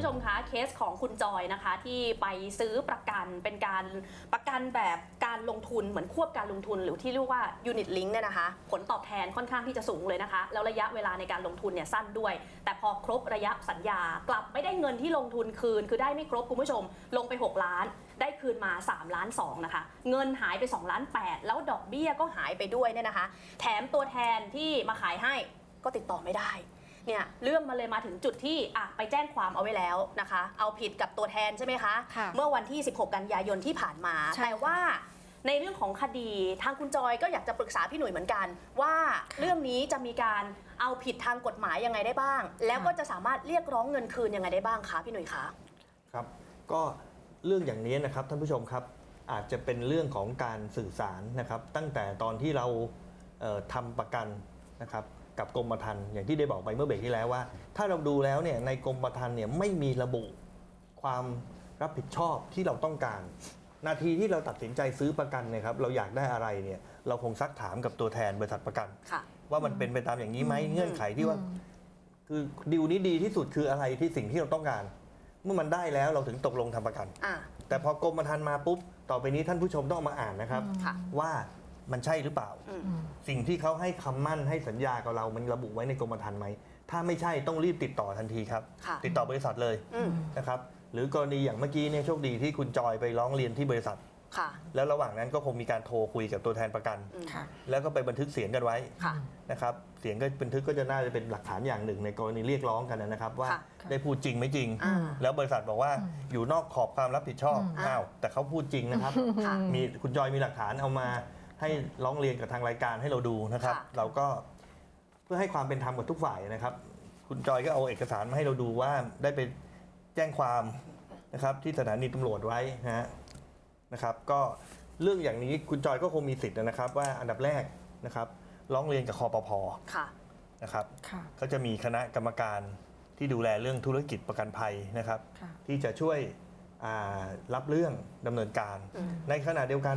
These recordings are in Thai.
ผู้ชมคะเคสของคุณจอยนะคะ ที่ไปซื้อประกันเป็นการประกันแบบการลงทุนเหมือนควบการลงทุน หรือที่เรียกว่า unit link เนี่ยนะคะ ผลตอบแทนค่อนข้างที่จะสูงเลยนะคะ แล้วระยะเวลาในการลงทุนเนี่ยสั้นด้วย แต่พอครบระยะสัญญากลับไม่ได้เงินที่ลงทุนคืน คือได้ไม่ครบคุณผู้ชม ลงไป 6 ล้าน ได้คืนมา 3 ล้าน2นะคะเงินหายไป2ล้าน8แล้วดอกเบี้ยก็หายไปด้วยเนี่ยนะคะ แถมตัวแทนที่มาขายให้ก็ติดต่อไม่ได้ เนี่ยเรื่องมันเลยมาถึงจุดที่อะไปแจ้งความเอาไว้แล้วนะคะ เอาผิดกับตัวแทนใช่ไหมคะ ค่ะเมื่อวันที่ 16 กันยายนที่ผ่านมา ใช่แต่ว่าในเรื่องของคดีทางคุณจอยก็อยากจะปรึกษาพี่หนุ่ยเหมือนกัน ว่าเรื่องนี้จะมีการเอาผิดทางกฎหมายยังไงได้บ้าง แล้วก็จะสามารถเรียกร้องเงินคืนยังไงได้บ้างคะพี่หนุ่ยคะ ครับก็เรื่องอย่างนี้นะครับท่านผู้ชมครับอาจจะเป็นเรื่องของการสื่อสารนะครับ ตั้งแต่ตอนที่เราเอ่อทำประกันนะครับ กับกรมธรรม์อย่างที่ได้บอกไปเมื่อเบรกที่แล้วว่า ถ้าเราดูแล้วเนี่ยในกรมธรรม์เนี่ยไม่มีระบุความรับผิดชอบที่เราต้องการ นาทีที่เราตัดสินใจซื้อประกันเนะครับเราอยากได้อะไรเนี่ยเราคงซักถามกับตัวแทนบริษัทประกัน ค่ะว่ามันเป็นไปตามอย่างนี้ไหมเงื่อนไขที่ว่า คือดีลนี้ดีที่สุดคืออะไรที่สิ่งที่เราต้องการ เมื่อมันได้แล้วเราถึงตกลงทำประกัน อ่าแต่พอกรมธรรม์มาปุ๊บ ต่อไปนี้ท่านผู้ชมต้องเอามาอ่านนะครับ ค่ะ ว่า มันใช่หรือเปล่าอืมสิ่งที่เขาให้คำมั่นให้สัญญากับเรามันระบุไว้ในกรมธรรม์ไหม ถ้าไม่ใช่ต้องรีบติดต่อทันทีครับ ค่ะติดต่อบริษัทเลยอืม นะครับ หรือกรณีอย่างเมื่อกี้เนี่ยโชคดีที่คุณจอยไปร้องเรียนที่บริษัท ค่ะแล้วระหว่างนั้นก็คงมีการโทรคุยกับตัวแทนประกัน อืมค่ะ แล้วก็ไปบันทึกเสียงกันไว้ค่ะ นะครับ เสียงก็บันทึกก็จะน่าจะเป็นหลักฐานอย่างหนึ่ง ในกรณีเรียกร้องกันนะครับ ว่าค่ะได้พูดจริงไม่จริง อ่า แล้วบริษัทบอกว่าอืมอยู่นอกขอบความรับผิดชอบอืมอ้าว แต่เขาพูดจริงนะครับ ค่ะ มีคุณจอยมีหลักฐานเอามา ให้ร้องเรียนกับทางรายการให้เราดูนะครับ ค่ะ เราก็เพื่อให้ความเป็นธรรมกับทุกฝ่ายนะครับ คุณจอยก็เอาเอกสารมาให้เราดูว่าได้ไปแจ้งความนะครับ ที่สถานีตำรวจไว้นะฮะนะครับ ก็เรื่องอย่างนี้คุณจอยก็คงมีสิทธิ์นะครับ ว่าอันดับแรกนะครับ ร้องเรียนกับคอปพค่ะ นะครับ ค่ะ ก็จะมีคณะกรรมการที่ดูแลเรื่องธุรกิจประกันภัยนะครับ ค่ะ ที่จะช่วยอ่ารับเรื่องดำเนินการ อืม ในขณะเดียวกัน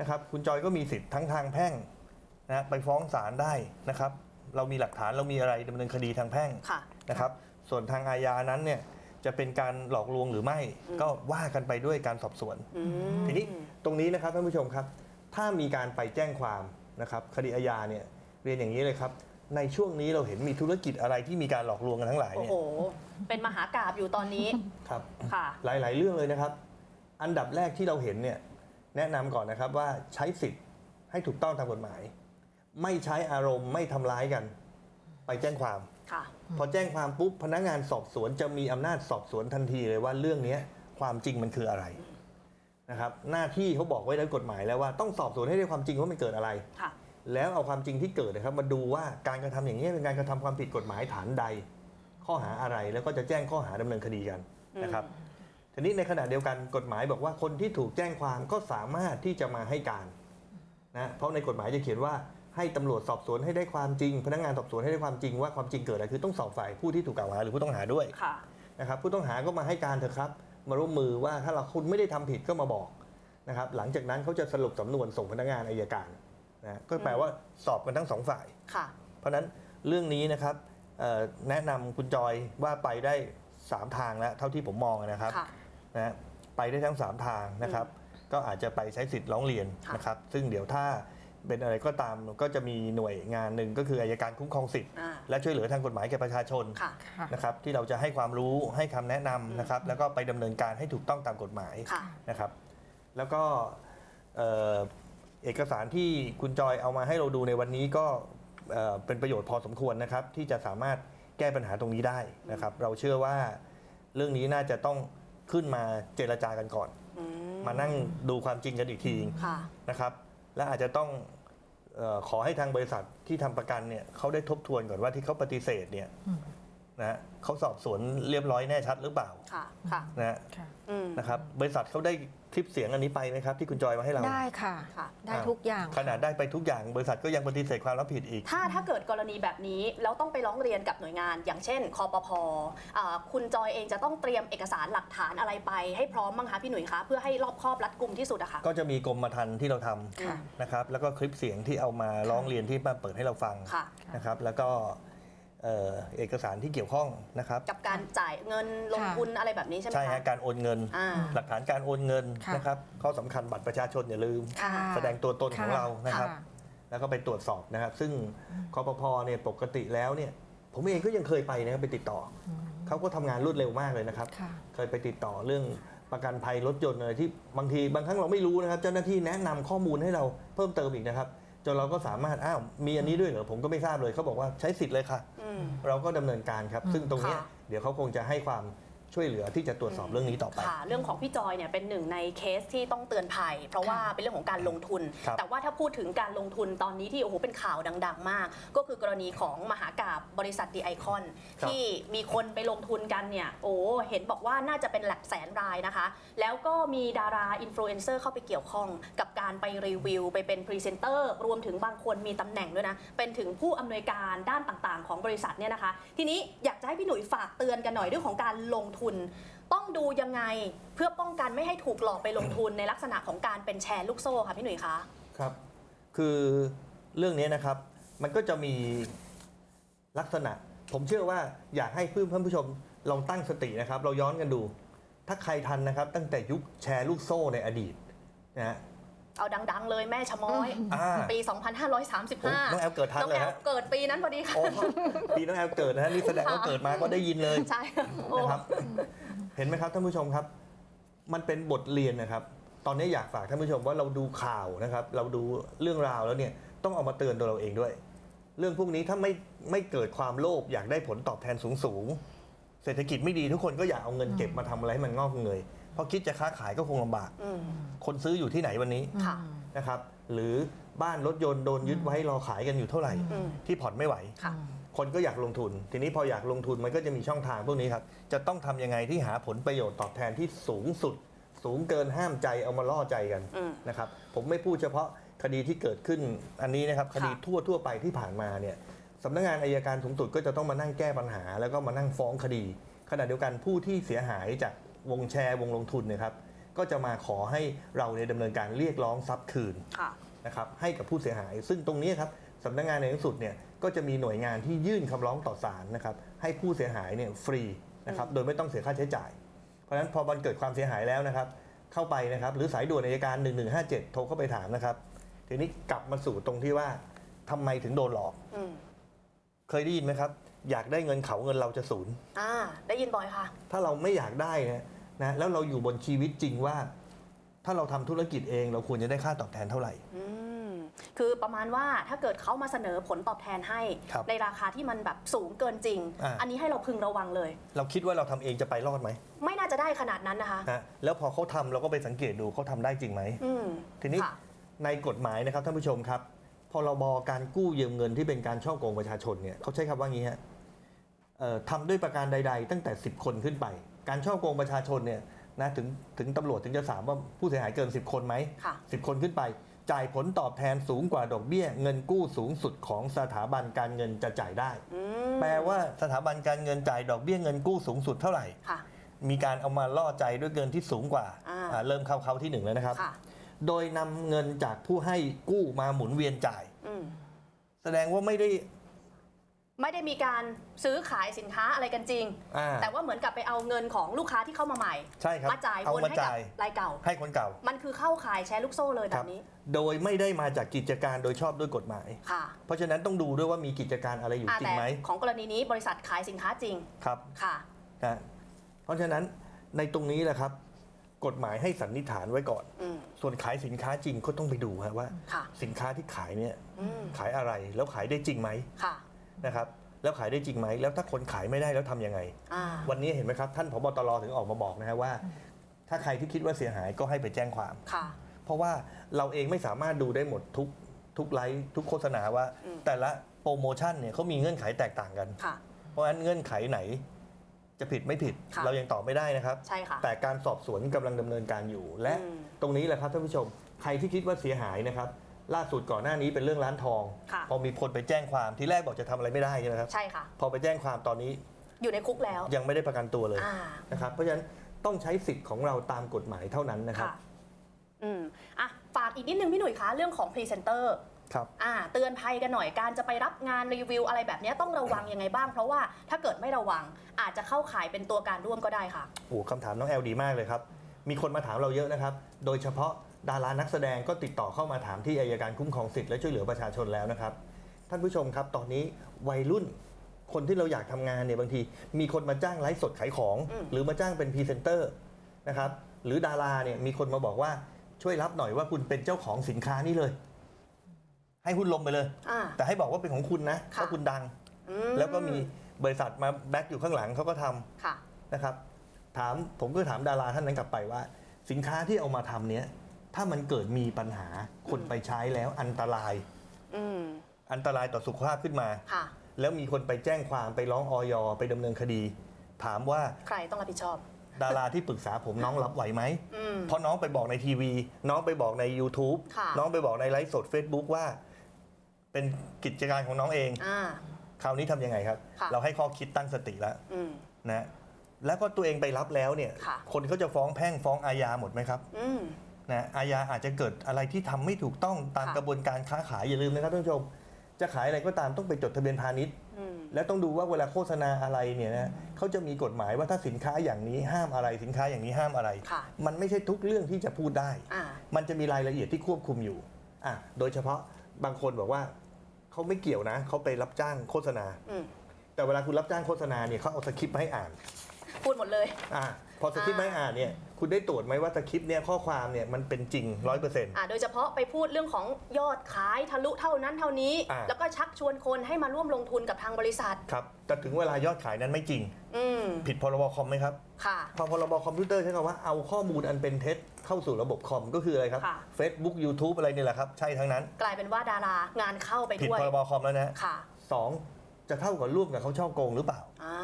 นะครับคุณจอยก็มีสิทธิ์ทั้งทางแพ่งนะไปฟ้องศาลได้นะครับ เรามีหลักฐานเรามีอะไรดำเนินคดีทางแพ่งค่ะ นะครับ ส่วนทางอาญานั้นเนี่ยจะเป็นการหลอกลวงหรือไม่อืมก็ว่ากันไปด้วยการสอบสวน อืม ทีนี้ตรงนี้นะครับท่านผู้ชมครับ ถ้ามีการไปแจ้งความนะครับคดีอาญาเนี่ยเรียนอย่างนี้เลยครับ ในช่วงนี้เราเห็นมีธุรกิจอะไรที่มีการหลอกลวงกันทั้งหลายโอ้เนี่โหยเป็นมหากราบอยู่ตอนนี้ ครับ ค่ะ หลายๆ เรื่องเลยนะครับ อันดับแรกที่เราเห็นเนี่ย แนะนำก่อนนะครับว่าใช้สิทธิ์ให้ถูกต้องตามกฎหมาย ไม่ใช้อารมณ์ไม่ทำร้ายกัน ไปแจ้งความค่ะพอแจ้งความปุ๊บพนักงานสอบสวนจะมีอำนาจสอบสวนทันทีเลยว่าเรื่องเนี้ยความจริงมันคืออะไรนะครับ หน้าที่เขาบอกไว้ในกฎหมายแล้วว่าต้องสอบสวนให้ได้ความจริงว่ามันเกิดอะไรค่ะแล้วเอาความจริงที่เกิดนะครับมาดูว่าการกระทำอย่างนี้เป็นการกระทำความผิดกฎหมายฐานใด ข้อหาอะไรแล้วก็จะแจ้งข้อหาดำเนินคดีกันนะครับ ทีนี้ในขณะเดียวกันกฎหมายบอกว่าคนที่ถูกแจ้งความก็สามารถที่จะมาให้การนะเพราะในกฎหมายจะเขียนว่าให้ตำรวจสอบสวนให้ได้ความจริง พนักงานสอบสวนให้ได้ความจริงว่าความจริงเกิดอะไรคือต้องสอบฝ่ายผู้ที่ถูกกล่าวหาหรือผู้ต้องหาด้วยค่ะนะครับผู้ต้องหาก็มาให้การเถอะครับ มาร่วมมือว่าถ้าเราคุณไม่ได้ทำผิดก็มาบอกนะครับหลังจากนั้นเขาจะสรุปสำนวนส่งพนักงานอายการนะก็แปลว่าสอบกันทั้งสองฝ่ายค่ะเพราะฉะนั้นเรื่องนี้นะครับเอ่อแนะนำคุณจอยว่าไปได้ 3 ทางแล้วเท่าที่ผมมองนะครับค่ะ นะไปได้ทั้ง 3 ทางนะครับ ก็อาจจะไปใช้สิทธิ์ร้องเรียนค่ะนะครับ ซึ่งเดี๋ยวถ้าเป็นอะไรก็ตามก็จะมีหน่วยงานหนึ่งก็คืออายการคุ้มครองสิทธิ์อ่าและช่วยเหลือทางกฎหมายแก่ประชาชนค่ะค่ะนะครับที่เราจะให้ความรู้ให้คำแนะนำนะครับ แล้วก็ไปดำเนินการให้ถูกต้องตามกฎหมายค่ะนะครับ แล้วก็เอ่อเอกสารที่คุณจอยเอามาให้เราดูในวันนี้ก็เอ่อเป็นประโยชน์พอสมควรนะครับ ที่จะสามารถแก้ปัญหาตรงนี้ได้นะครับ เราเชื่อว่าเรื่องนี้น่าจะต้อง ขึ้นมาเจรจากันก่อน อืมานั่งดูความจริงกันอีกทีค่ะ นะครับ และอาจจะต้องเออขอให้ทางบริษัทที่ทำประกันเนี่ยเขาได้ทบทวนก่อนว่าที่เขาปฏิเสธเนี่ยอืม นะฮะเขาสอบสวนเรียบร้อยแน่ชัดหรือเปล่าค่ะ ค่ะนะฮะค่ะอืมนะครับบริษัทเขาได้คลิปเสียงอันนี้ไปไหมครับ ที่คุณจอยมาให้เรา ได้ค่ะ ค่ะ ได้ทุกอย่างขนาดได้ไปทุกอย่างบริษัทก็ยังปฏิเสธความรับผิดอีก ถ้าถ้าเกิดกรณีแบบนี้แล้วต้องไปร้องเรียนกับหน่วยงาน อย่างเช่นคอปพอ่าคุณจอยเองจะต้องเตรียมเอกสารหลักฐานอะไรไปให้พร้อมบ้างคะพี่หนุ่ยคะเพื่อให้รอบคอบรัดกุมที่สุดอะค่ะก็จะมีกรมธรรม์ที่เราทค่ะำนะครับแล้วก็คลิปเสียงที่เอามาร้องเรียนที่มาเปิดให้เราฟังค่ะนะครับแล้วก็ เอ่อเอกสารที่เกี่ยวข้องนะครับ กับการจ่ายเงินลงทุนอะไรแบบนี้ใช่ไหมใช่คะฮะการโอนเงิน อ่า หลักฐานการโอนเงินค่ะ นะครับ ข้อสำคัญบัตรประชาชนอย่าลืม ค่ะ แสดงตัวตนของเรานะครับค่ะแล้วก็ไปตรวจสอบนะครับ ซึ่งคอปพเนี่ยปกติแล้วเนี่ย ผมเองก็ยังเคยไปนะครับไปติดต่ออเขาก็ทำงานรวดเร็วมากเลยนะครับ ค่ะ เคยไปติดต่อเรื่องประกันภัยรถยนต์อะไรที่บางทีบางครั้งเราไม่รู้นะครับ เจ้าหน้าที่แนะนำข้อมูลให้เราเพิ่มเติมอีกนะครับ จนเราก็สามารถอ้าวมีอันนี้ด้วยเหรอผมก็ไม่ทราบเลยเขาบอกว่าใช้สิทธิ์เลยค่ะอืมเราก็ดำเนินการครับ ซึ่งตรงเนี้ยค่ะ เดี๋ยวเขาคงจะให้ความ ช่วยเหลือที่จะตรวจสอบเรื่องนี้ต่อไป ค่ะ เรื่องของพี่จอยเนี่ยเป็นหนึ่งในเคสที่ต้องเตือนภัย เพราะว่าเป็นเรื่องของการลงทุน ครับแต่ว่าถ้าพูดถึงการลงทุนตอนนี้ที่โอ้โหเป็นข่าวดัง ๆ มาก ก็คือกรณีของมหากาบบริษัทดีไอคอนครับ ที่มีคนไปลงทุนกันเนี่ยโอ้เห็นบอกว่าน่าจะเป็นหลักแสนรายนะคะ แล้วก็มีดาราอินฟลูเอนเซอร์เข้าไปเกี่ยวข้อง กับการไปรีวิว ไปเป็นพรีเซนเตอร์รวมถึงบางคนมีตำแหน่งด้วยนะ เป็นถึงผู้อำนวยการด้านต่างๆ ของบริษัทเนี่ยนะคะ ทีนี้อยากจะให้พี่หนุ่ยฝากเตือนกันหน่อยเรื่องของการลงทุนต้องดูยังไงเพื่อป้องกันไม่ให้ถูกหลอกไปลงทุนในลักษณะของการเป็นแชร์ลูกโซ่ค่ะพี่หนุ่ยคะครับ คือเรื่องนี้นะครับ มันก็จะมีลักษณะ ผมเชื่อว่าอยากให้เพื่อนเพื่อนผู้ชมลองตั้งสตินะครับ เราย้อนกันดู ถ้าใครทันนะครับ ตั้งแต่ยุคแชร์ลูกโซ่ในอดีตนะฮะ เอาดัง ๆ เลยแม่ชะม้อย อ่า ปีโอ้2535 น้องแอลเกิดทันน้องเลยแอลฮะ เกิดปีนั้นพอดีค่ะ โอ้ปีน้องแอลเกิดนะฮะนี่แสดงว่าเกิดมาก็ได้ยินเลยใช่โอ้นะครับ เห็นไหมครับท่านผู้ชมครับ มันเป็นบทเรียนนะครับ ตอนนี้อยากฝากท่านผู้ชมว่าเราดูข่าวนะครับ เราดูเรื่องราวแล้วเนี่ยต้องเอามาเตือนตัวเราเองด้วย เรื่องพวกนี้ถ้าไม่ไม่เกิดความโลภอยากได้ผลตอบแทนสูงสูงๆเศรษฐกิจไม่ดีทุกคนก็อยากเอาเงินเก็บมาทำอะไรให้มันงอกเงย เพราะคิดจะค้าขายก็คงลำบาก อืมคนซื้ออยู่ที่ไหนวันนี้ค่ะ นะครับ หรือบ้านรถยนต์โดนยึดไว้รอขายกันอยู่เท่าไหร่ อืม ที่ผ่อนไม่ไหว ค่ะ คนก็อยากลงทุน ทีนี้พออยากลงทุนมันก็จะมีช่องทางพวกนี้ครับ จะต้องทำยังไงที่หาผลประโยชน์ตอบแทนที่สูงสุด สูงเกินห้ามใจเอามาล่อใจกันอืม นะครับ ผมไม่พูดเฉพาะคดีที่เกิดขึ้นอันนี้นะครับคดีค่ะทั่วทั่วๆไปที่ผ่านมาเนี่ยสำนักงานอายการสูงสุดก็จะต้องมานั่งแก้ปัญหา แล้วก็มานั่งฟ้องคดี ขณะเดียวกันผู้ที่เสียหายจาก วงแชร์วงลงทุนเนะครับก็จะมาขอให้เราเนี่ยดำเนินการเรียกร้องทรัพย์คืนค่ะนะครับให้กับผู้เสียหาย ซึ่งตรงนี้ครับสำนักงานในที่สุดเนี่ยก็จะมีหน่วยงานที่ยื่นคำร้องต่อศาลนะครับให้ผู้เสียหายเนี่ยฟรีนะครับโดยไม่ต้องเสียค่าใช้จ่าย เพราะฉะนั้นพอมันเกิดความเสียหายแล้วนะครับ เข้าไปนะครับหรือสายด่วนอัยการ 1157 โทรเข้าไปถามนะครับทีนี้กลับมาสู่ตรงที่ว่าทำไมถึงโดนหลอกอืมเคยได้ยินไหมครับ อยากได้เงินเขาเงินเราจะศูนย์อ่าได้ยินบ่อยค่ะ ถ้าเราไม่อยากได้นะ นะแล้วเราอยู่บนชีวิตจริงว่า ถ้าเราทำธุรกิจเอง เราควรจะได้ค่าตอบแทนเท่าไหร่อืมคือประมาณว่าถ้าเกิดเขามาเสนอผลตอบแทนให้ครับในราคาที่มันแบบสูงเกินจริงอ่าอันนี้ให้เราพึงระวังเลย เราคิดว่าเราทำเองจะไปรอดไหม ไม่น่าจะได้ขนาดนั้นนะคะนะแล้วพอเขาทำเราก็ไปสังเกตดูเขาทำได้จริงไหมอืมทีนี้ค่ะในกฎหมายนะครับท่านผู้ชมครับพรบการกู้ยืมเงินที่เป็นการช่อโกงประชาชนเนี่ยเขาใช้คำว่างี้ฮะเอ่อทำด้วยประการใด ๆ ตั้งแต่ 10 คนขึ้นไป การช่อโกงประชาชนเนี่ยนะถึงถึงตำรวจถึงจะสามว่าผู้เสียหายเกิน 10 คนไหมค่ะ10คนขึ้นไป จ่ายผลตอบแทนสูงกว่าดอกเบี้ย เงินกู้สูงสุดของสถาบันการเงินจะจ่ายได้ อืมแปลว่าสถาบันการเงินจ่ายดอกเบี้ยเงินกู้สูงสุดเท่าไหร่ ค่ะ มีการเอามาล่อใจด้วยเงินที่สูงกว่าอ่า อ่าเริ่มเข้าเขาที่หนึ่งแล้วนะครับ ค่ะ โดยนำเงินจากผู้ให้กู้มาหมุนเวียนจ่าย อืมแสดงว่าไม่ได้ ไม่ได้มีการซื้อขายสินค้าอะไรกันจริง อ่า แต่ว่าเหมือนกับไปเอาเงินของลูกค้าที่เข้ามาใหม่ ใช่ครับมาจ่ายเอาวนมาให้กับจ่ายรายเก่า ให้คนเก่ามันคือเข้าขายแชร์ลูกโซ่เลยแบครับบนี้โดยไม่ได้มาจากกิจการโดยชอบด้วยกฎหมาย ค่ะเพราะฉะนั้นต้องดูด้วยว่ามีกิจการอะไรอยู่อ่าจริแต่งไหมของกรณีนี้บริษัทขายสินค้าจริงครับค่ะ นะเพราะฉะนั้นในตรงนี้แหละครับ กฎหมายให้สันนิษฐานไว้ก่อน อืมส่วนขายสินค้าจริงก็ต้องไปดูฮะว่า ค่ะ สินค้าที่ขายเนี่ยอืมขายอะไรแล้วขายได้จริงไหม ค่ะ นะครับแล้วขายได้จริงไหม แล้วถ้าคนขายไม่ได้แล้วทำยังไง อ่า วันนี้เห็นไหมครับ ท่านผบตรถึงออกมาบอกนะฮะว่า ถ้าใครที่คิดว่าเสียหายก็ให้ไปแจ้งความ ค่ะ เพราะว่าเราเองไม่สามารถดูได้หมดทุกทุกไลฟ์ทุกโฆษณาว่า อืม แต่ละโปรโมชั่นเนี่ยเขามีเงื่อนไขแตกต่างกัน ค่ะ เพราะฉะนั้นเงื่อนไขไหน จะผิดไม่ผิด ค่ะ เรายังตอบไม่ได้นะครับ ใช่ค่ะ แต่การสอบสวนกำลังดำเนินการอยู่ และอืม ตรงนี้แหละครับท่านผู้ชม ใครที่คิดว่าเสียหายนะครับ ล่าสุดก่อนหน้านี้เป็นเรื่องร้านทอง ค่ะ พอมีคนไปแจ้งความทีแรกบอกจะทำอะไรไม่ได้ใช่ไหมครับใช่ค่ะ พอไปแจ้งความตอนนี้อยู่ในคุกแล้ว ยังไม่ได้ประกันตัวเลยอ่า นะครับเพราะฉะนั้นต้องใช้สิทธิ์ของเราตามกฎหมายเท่านั้นนะครับค่ะอืมอะฝากอีกนิดนึงพี่หนุ่ยคะเรื่องของพรีเซนเตอร์ ครับ อ่า เตือนภัยกันหน่อยการจะไปรับงานรีวิวอะไรแบบเนี้ยต้องระวังยังไงบ้าง เพราะว่าถ้าเกิดไม่ระวังอาจจะเข้าข่ายเป็นตัวการร่วมก็ได้ค่ะ โอ้คำถามน้องแอลดีมากเลยครับ มีคนมาถามเราเยอะนะครับ โดยเฉพาะ ดารานักแสดงก็ติดต่อเข้ามาถามที่อายการคุ้มครองสิทธิ์และช่วยเหลือประชาชนแล้วนะครับ ท่านผู้ชมครับตอนนี้วัยรุ่นคนที่เราอยากทำงานเนี่ยบางที มีคนมาจ้างไลฟ์สดขายของอืมหรือมาจ้างเป็นพรีเซนเตอร์นะครับหรือดาราเนี่ยมีคนมาบอกว่าช่วยรับหน่อยว่าคุณเป็นเจ้าของสินค้านี้เลย ให้หุ้นลมไปเลยอ่าแต่ให้บอกว่าเป็นของคุณนะค่ะถ้าคุณดังอืแล้วก็มีบริษัทมาแบ็กอยู่ข้างหลังเขาก็ทำค่ะนะครับ ถามผมก็ถามดาราท่านนั้นกลับไปว่า สินค้าที่เอามาทำเนี้ย ถ้ามันเกิดมีปัญหาคนไปใช้แล้วอันตรายอืมอันตรายต่อสุขภาพขึ้นมาค่ะแล้วมีคนไปแจ้งความไปร้องออยไปดำเนินคดี ถามว่าใครต้องรับผิดชอบ ดาราที่ปรึกษาผมน้องรับไหวไหมอืมเพราะน้องไปบอกในทีวี น้องไปบอกใน YouTube ค่ะน้องไปบอกในไลฟ์สด Facebook ว่า เป็นกิจการของน้องเองอ่าคราวนี้ทำยังไงครับค่ะเราให้ข้อคิดตั้งสติแล้วอืมนะแล้วก็ตัวเองไปรับแล้วเนี่ยค่ะคนเขาจะฟ้องแพ่งฟ้องอาญาหมดไหมครับอืม นะอาญาอาจจะเกิดอะไรที่ทำไม่ถูกต้องตามค่ะกระบวนการค้าขายอย่าลืมนะครับท่านผู้ชม จะขายอะไรก็ตามต้องไปจดทะเบียนพาณิชย์อืมและต้องดูว่าเวลาโฆษณาอะไรเนี่ยนะเขาจะมีกฎหมายว่าถ้าสินค้าอย่างนี้ห้ามอะไรสินค้าอย่างนี้ห้ามอะไรค่ะมันไม่ใช่ทุกเรื่องที่จะพูดได้อ่ามันจะมีรายละเอียดที่ควบคุมอยู่อะโดยเฉพาะบางคนบอกว่าเขาไม่เกี่ยวนะเขาไปรับจ้างโฆษณาอืมแต่เวลาคุณรับจ้างโฆษณาเนี่ยเขาเอาสคริปต์มาให้อ่าน พูดหมดเลยอะพ อสคริปต์ไม่อ่านเนี่ยคุณได้ตรวจไหมว่าสคริปต์เนี่ยข้อความเนี่ยมันเป็นจริงร้อยเปอร์เซ็นต์ อ่าโดยเฉพาะไปพูดเรื่องของยอดขายทะลุเท่านั้นเท่านี้ อ่า แล้วก็ชักชวนคนให้มาร่วมลงทุนกับทางบริษัท ครับแต่ถึงเวลายอดขายนั้นไม่จริง อืมผิดพรบคอมไหมครับค่ะ พอพรบคอมพิวเตอร์ใช้คำว่าเอาข้อมูลอันเป็นเท็จเข้าสู่ระบบคอมก็คืออะไรครับ ค่ะ Facebook YouTube อะไรนี่แหละครับ ใช่ทั้งนั้น กลายเป็นว่าดารางานเข้าไปผิดด้วยพรบคอมแล้วนะค่ะสองจะเท่ากับร่วมกับเขาช่อโกงหรือเปล่า อ่า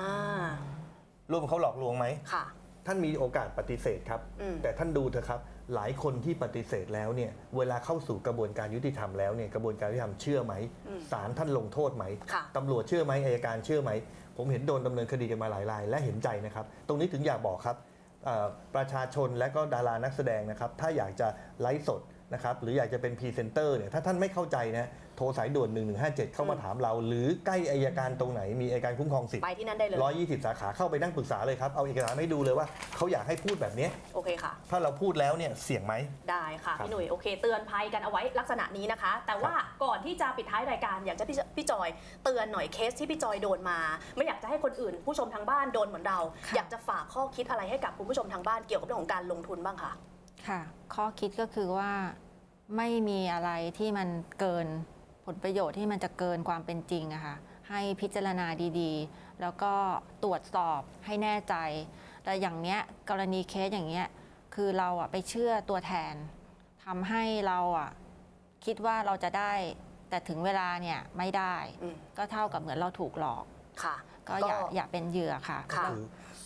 ร่วมกับเขาหลอกลวงไหม ค่ะ ท่านมีโอกาสปฏิเสธครับ อืม แต่ท่านดูเถอะครับ หลายคนที่ปฏิเสธแล้วเนี่ยเวลาเข้าสู่กระบวนการยุติธรรมแล้วเนี่ยกระบวนการยุติธรรมเชื่อไหมอืมศาลท่านลงโทษไหมค่ะ ตำรวจเชื่อไหมอายการเชื่อไหม ผมเห็นโดนดำเนินคดีกันมาหลายราย และเห็นใจนะครับ ตรงนี้ถึงอยากบอกครับเอ่อประชาชนและก็ดารานักแสดงนะครับ ถ้าอยากจะไลฟ์สดนะครับหรืออยากจะเป็นพรีเซนเตอร์เนี่ยถ้าท่านไม่เข้าใจนะโทรสายด่วน 1157 เข้ามาถามเรา หรือใกล้อายการตรงไหนมีอายการคุ้มครองสิทธิ์ไปที่นั่นได้เลย 120 สาขาเข้าไปนั่งปรึกษาเลยครับเอาเอกสารให้ดูเลยว่าเขาอยากให้พูดแบบเนี้ยโอเคค่ะ ถ้าเราพูดแล้วเนี่ยเสี่ยงไหมได้ค่ะครับพี่หนุ่ยโอเค เตือนภัยกันเอาไว้ลักษณะนี้นะคะ แต่ว่าก่อนที่จะปิดท้ายรายการอยากจะพี่พี่จอยเตือนหน่อยเคสที่พี่จอยโดนมา ไม่อยากจะให้คนอื่น ผู้ชมทางบ้านโดนเหมือนเราค่ะอยากจะฝากข้อคิดอะไรให้กับคุณผู้ชมทางบ้านเกี่ยวกับเรื่องของการลงทุนบ้างคะค่ะ ข้อคิดก็คือว่าไม่มีอะไรที่มันเกินผ ลประโยชน์ที่มันจะเกินความเป็นจริงอะค่ะให้พิจารณาดีๆ แล้วก็ตรวจสอบให้แน่ใจ แต่อย่างเนี้ยกรณีเคสอย่างเงี้ยคือเราอะไปเชื่อตัวแทนทำให้เราอะคิดว่าเราจะได้ แต่ถึงเวลาเนี่ยไม่ได้อืมก็เท่ากับเหมือนเราถูกหลอกค่ะ ก็อย่าอย่าเป็นเหยื่อค่ะค่ะคือ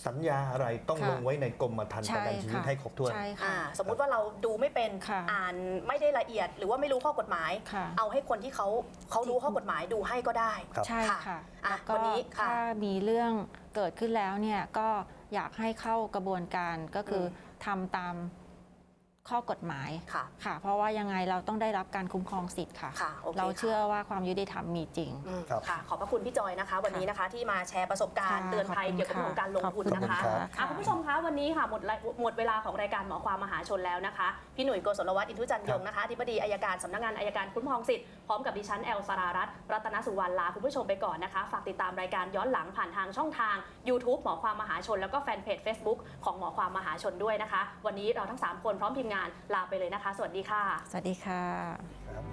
สัญญาอะไรต้องค่ะลงไว้ในกรมธรรม์ประกันชีวิตค่ะให้ครบถ้วน ใช่อ่าค่ะ สมมุติว่าเราดูไม่เป็นค่ะอ่านไม่ได้ละเอียด หรือว่าไม่รู้ข้อกฎหมายค่ะเอาให้คนที่เขาเขารู้ข้อกฎหมายดูให้ก็ได้ครับใช่ค่ะค่ะอะแล้วก็วันนี้ค่ะถ้ามีเรื่องเกิดขึ้นแล้วเนี่ยก็อยากให้เข้ากระบวนการก็คืออทำตาม ข้อกฎหมายค่ะค่ะ เพราะว่ายังไงเราต้องได้รับการคุ้มครองสิทธิ์ค่ะ ค่ะโอเคเราค่ะ เชื่อว่าความยุติธรรมมีจริง อืมครับค่ะขอบพระคุณพี่จอยนะคะ วันนี้นะคะที่มาแชร์ประสบการณ์ค่ะเตือนภัยขอบคุณเกี่ยวกับเรื่องของการลงทุนขอบคุณนะคะครับ อะคุณผู้ชมคะวันนี้ค่ะหมดละหมดเวลาของรายการหมอความมหาชนแล้วนะคะ พี่หนุ่ยโกศลวัฒน์อินทุจันทร์ยงนะคะอธิบดีอายการสำนักงานอายการคุ้มครองสิทธิ์พร้อมกับดิฉันแอลสรารัตน์รัตนสุวรรณลาคุณผู้ชมไปก่อนนะคะ ฝากติดตามรายการย้อนหลังผ่านทางช่องทาง YouTube หมอความมหาชน แล้วก็แฟนเพจ Facebook ของหมอความมหาชนด้วยนะคะ วันนี้เราทั้งสามคนพร้อมทีมงานลาไปเลยนะคะ สวัสดีค่ะ สวัสดีค่ะครับ